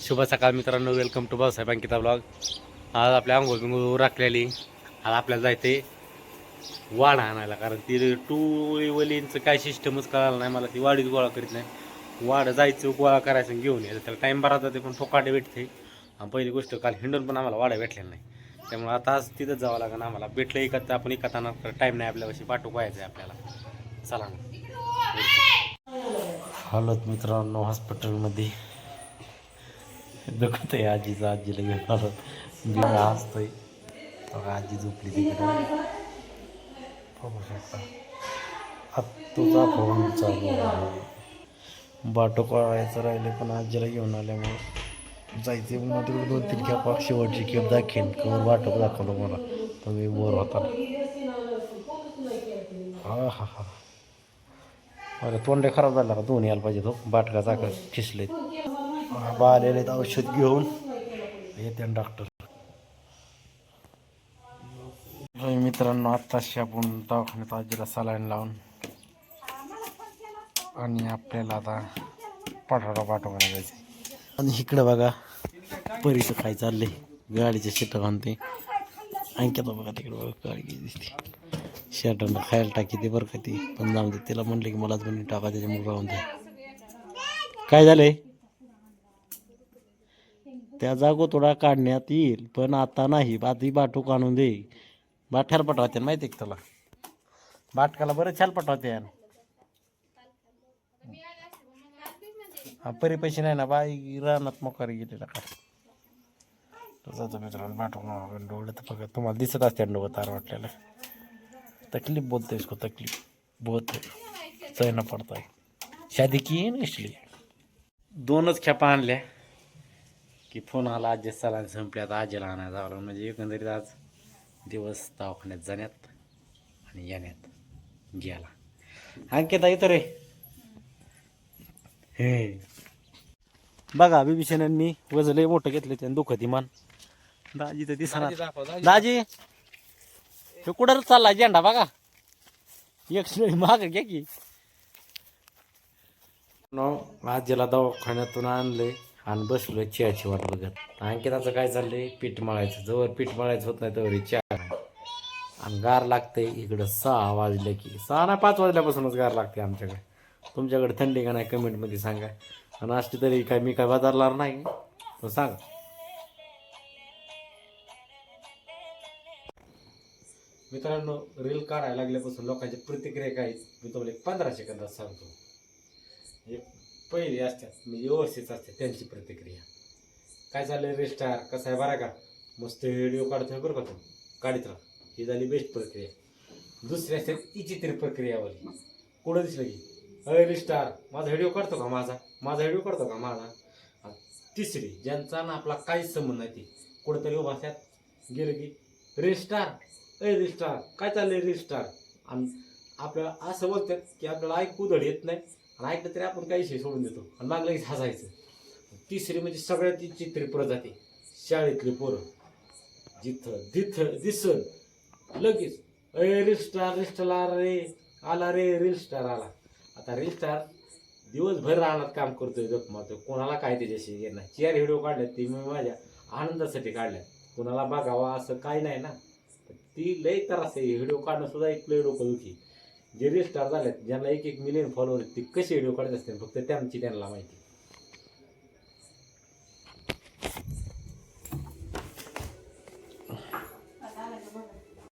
शुभ सकाळ मित्रांनो. Welcome to Babasaheb Ankita blog आज आपल्या आंघोळ बिंगोळ राखलेली. आज आपल्याला जायचे वाढ आणायला कारण ती टूवलींचं काय सिस्टमच कळालं नाही मला. ती वाढीत गोळा करीत नाही. वाढ जायचं गोळा करायचं घेऊन यायचं. त्याला टाईम बरा जाते पण फोकाटे भेटते. आणि पहिली गोष्ट काल हिंडून पण आम्हाला वाड्या भेटलेल्या नाही. त्यामुळे आता आज तिथंच जावं लागेल आम्हाला. भेटलं एका आपण एका ताना टाईम नाही आपल्यापाशी. पाठवू व्हायचं आहे आपल्याला. चला मग हालत मित्रांनो हॉस्पिटलमध्ये दुखत आहे आजीचं आजीला घेऊन आलो बिळा हसतोय बघा आजी झोपली तिकडे बघू शकता आत्तूचा फोन चालू आहे बाटो करायचं राहिले पण आजीला घेऊन आल्यामुळे जायचे मग तिकडे दोन तीन खेपा शेवटची खेप दाखवेन कवर बाटो दाखवलं मला तर मी बोर होता हा हा हा अरे तोंडे खराब झाला का दोन्ही यायला पाहिजे तो बाटका चाका खिसले बा आलेले आहेत औषध घेऊन. येते डॉक्टर मित्रांनो आत्ताशी आपण दवाखान्यात आजीला सलाईन लावून आणि आपल्याला आता पाठवडा पाठवला जायचं. आणि इकडं बघा परीचं काय चाललंय? गाडीच्या शिट बांधते. आणखी आता बघा तिकडे बघा गाडी दिसते. शर्टानं खायला टाकी ते बरं का ती. पण जाऊन तिला म्हणले की मलाच म्हणून टाका त्याच्यामुळे राहून दे. काय झालंय? त्या जागो थोडा काढण्यात येईल पण आता नाही. आधी बाटू काढून दे. बाठ्याला पटवते माहिती आहे तुला? बाटकाला बरं छान पटवते हा परी पैसे नाही ना बाई रानात मोकार गेलेला का तुझा मित्रांनो बाटू डोळे तर बघा तुम्हाला दिसत असते डोळं तार वाटलेलं. तकलीफ बोलते इसको तकलीफ. बहुत चैना पडत आहे शादी की है इसलिए दोनच खेपा आणल्या. की फोन आला आजी सलान संपल्या आता आजीला आणायला जावं लागलं. म्हणजे एकंदरीत आज दिवस दवाखान्यात जाण्यात आणि येण्यात गेला. अंकिता येतो रे. हे. बघा बिभीषणांनी वजलही मोठं घेतलं त्यानं दुखत इमान दाजी तर दिसणार दाजी तो कुठं चालला झेंडा बघा. एक शिळी माग घ्या की. नो आजीला दवाखान्यातून आणले आणि बसलो चहाची वाट बघत. अंकिताचं काय चाललंय? पीठ मळायचं. जवळ पीठ मळायचं होत नाही तवर चहा आणि गार लागते इकडं सहा वाजले की. सहा ना पाच वाजल्यापासूनच गार लागते आमच्याकडे. तुमच्याकडे थंडी का नाही कमेंटमध्ये सांगा. आणि असली तरी काय मी काय बाजारणार नाही? पण सांग. मित्रांनो रील काढायला लागल्यापासून लोकांची प्रतिक्रिया काय? मी तुम्हाला एक पंधरा सेकंदात सांगतो. एक पहिली असतात म्हणजे व्यवस्थित असते त्यांची प्रतिक्रिया. काय चाललं रे स्टार कसं आहे? बरा का? मस्त व्हिडिओ काढतोय बरं का तू? काढित राहा. ही झाली बेस्ट प्रक्रिया दुसरी असते इचित्र प्रक्रियावाली कुठं दिसलं की अरे रे स्टार माझा व्हिडिओ काढतो का माझा? माझा व्हिडिओ काढतो का माझा? तिसरी ज्यांचा ना आपला काहीच संबंध नाही ती. कुठंतरी उभा असतात. गेलं की रे स्टार अय रे स्टार काय चाललंय रे स्टार आणि आपल्याला असं बोलतात की आपल्याला ऐकू धड येत नाही. आणि ऐकलं तरी आपण काही विषय सोडून देतो. आणि मागलं की हसायचं. तिसरी म्हणजे सगळ्यात चित्र प्रजाती शाळेतली पोरं. जिथं जिथं दिसन लगेच अय रील स्टार रील स्टार आला रे आला रे रील स्टार आला. आता रील स्टार दिवसभर रानात काम करतोय जप मारतोय. कोणाला काय त्याच्याशी येणार चेअर चार व्हिडिओ काढल्यात ते मी माझ्या आनंदासाठी काढल्यात. कोणाला बघावा असं काय नाही ना. ती लय त्रास आहे. व्हिडिओ काढणं सुद्धा एक लय डोकं दुखी. जे रील स्टार झालेत ज्यांना एक एक मिलियन फॉलोअर ते कसे व्हिडिओ काढत असते फक्त त्यांची त्यांना माहिती.